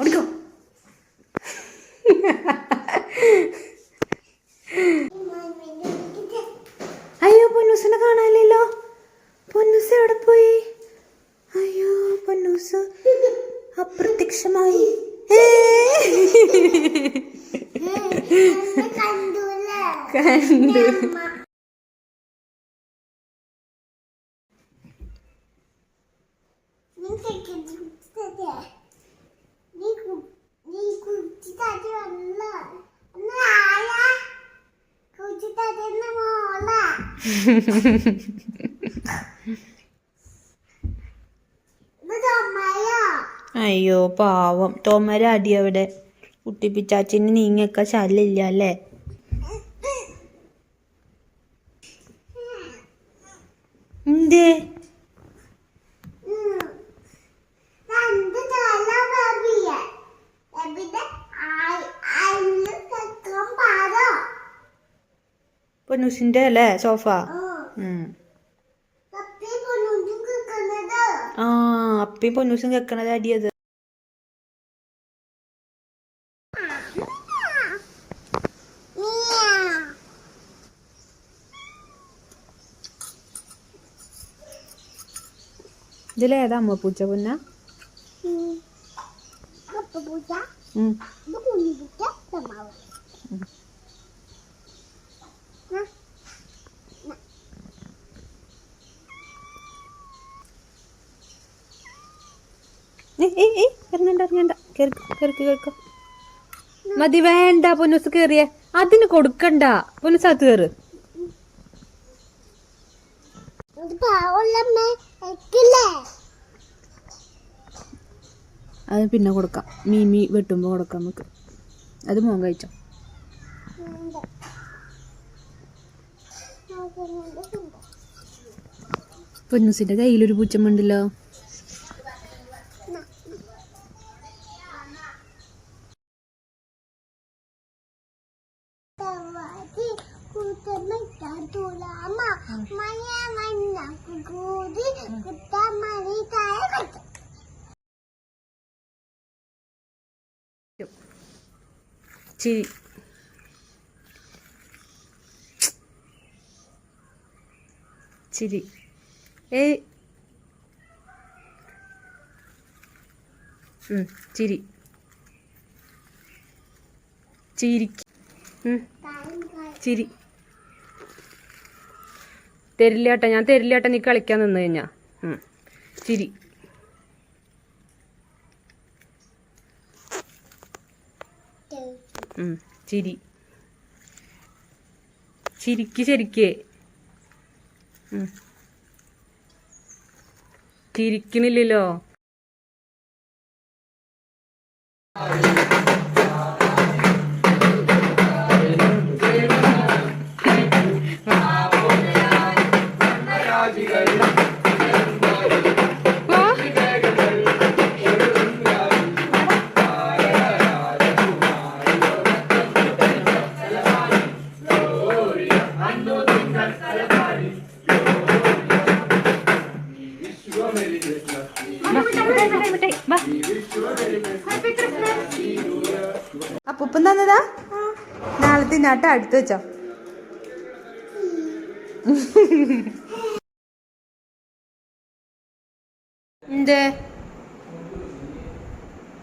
ഓടിക്കോ. അയ്യോ പൊന്നൂസിനെ കാണാനില്ലല്ലോ. പൊന്നൂസ് എവിടെ പോയി? അയ്യോ പൊന്നൂസ് അപ്രത്യക്ഷമായി. കണ്ടു. അയ്യോ പാവം. തോമര അടി അവിടെ. കുട്ടിപ്പിച്ചാച്ചിന് നീങ്ങൊക്കെ ശല്യമില്ല അല്ലേ? എന്തേ? പൊന്നൂസിന്റെ അല്ലേ സോഫ ഉം. ആ അപ്പി പൊന്നൂസും കേക്കണത് അടിയത് ഇതിലേതാ അമ്മ പൂച്ച പൊന്ന ഉം. ഏയ് ഏയ് ഇറങ്ങണ്ട ഇറങ്ങണ്ട. മതി വേണ്ട പൊന്നൂസ് കേറിയ. അതിന് കൊടുക്കണ്ട. പൊന്നൂസ് അത് കേറ്. അത് പിന്നെ കൊടുക്കാം. മീമി വെട്ടുമ്പോ കൊടുക്കാം നമുക്ക്. അത് മോൻ കഴിച്ചോ. പൊന്നൂസിന്റെ കയ്യിലൊരു പൂച്ചമുണ്ടല്ലോ. ചിരി ചിരി ഏയ് ഉം, ചിരി ചിരിക്ക് ഉം, ചിരി. തരില്ലാട്ട ഞാൻ തരില്ലാട്ട നീ കളിക്കാൻ നിന്ന് കഴിഞ്ഞാ. ചിരി. ചിരി. ചിരിക്ക് ശരിക്ക്. ചിരിക്കണില്ലല്ലോ. അപ്പൂപ്പൻ തന്നതാ? നാളെ തിന്നാട്ട അടുത്ത് വെച്ചോ. എന്തേ?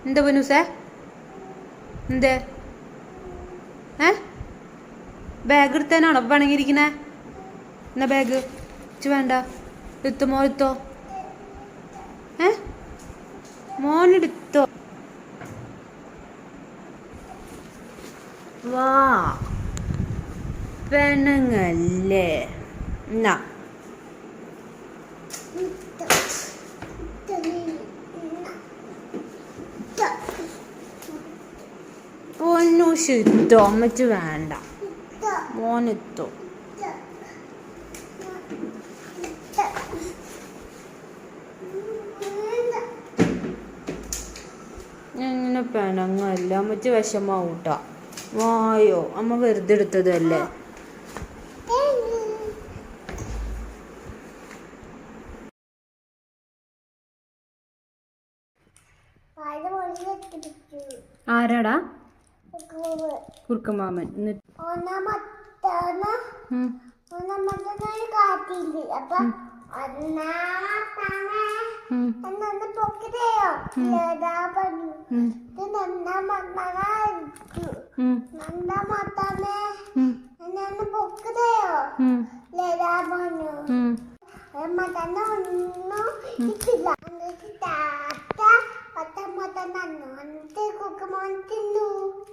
എന്താ പൊന്നൂസേ എന്തേ? ഏ? ബാഗ് എടുത്തേനാണോ പണങ്ങിയിരിക്കണേ എന്നാ ബാഗ് ഇച്ച് വേണ്ട. എത്തുമോ എത്തോ ഏ? മോനെടുത്തോ വാ. പെണ്ണുങ്ങല്ലേ. എന്നാ പൊന്നു ശുദ്ധോ. അമ്മച്ച് വേണ്ട. മോനെത്തോ. ഞാൻ ഇങ്ങനെ പെണങ്ങല്ല അമ്മച്ച് വിഷമാവൂട്ടാ വായോ അമ്മ വെറുതെ എടുത്തതല്ലേ ആരാടാ? കുർക്കമാമൻ എന്നിട്ട്? ഒന്നാമത്തെ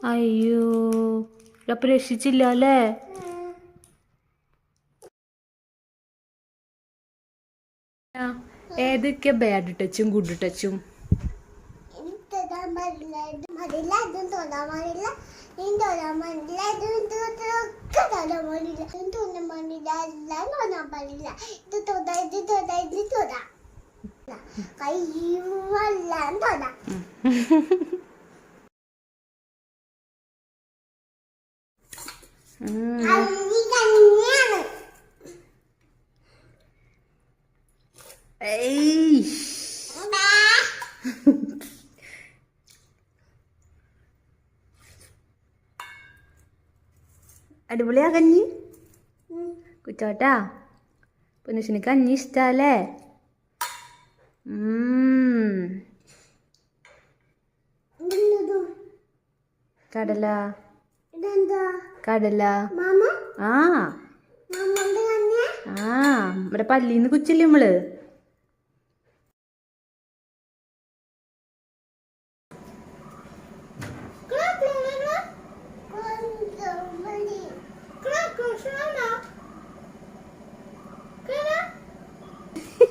അയ്യോ. അപ്പൊ രക്ഷിച്ചില്ല അല്ലേ ഏതൊക്കെ ബാഡ് ടച്ചും ഗുഡ് ടച്ചും ഉം? അടിപൊളിയാ കഞ്ഞി കുറ്റോട്ടാ? പുനുഷന് കഞ്ഞി ഇഷ്ടല്ലേ? കടല. കടല. ആ. ആ നമ്മുടെ പല്ലിന്ന് കുച്ചില്ലേ നമ്മൾ.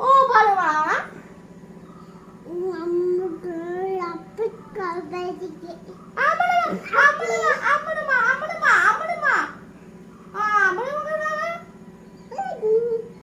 ও বলো মা।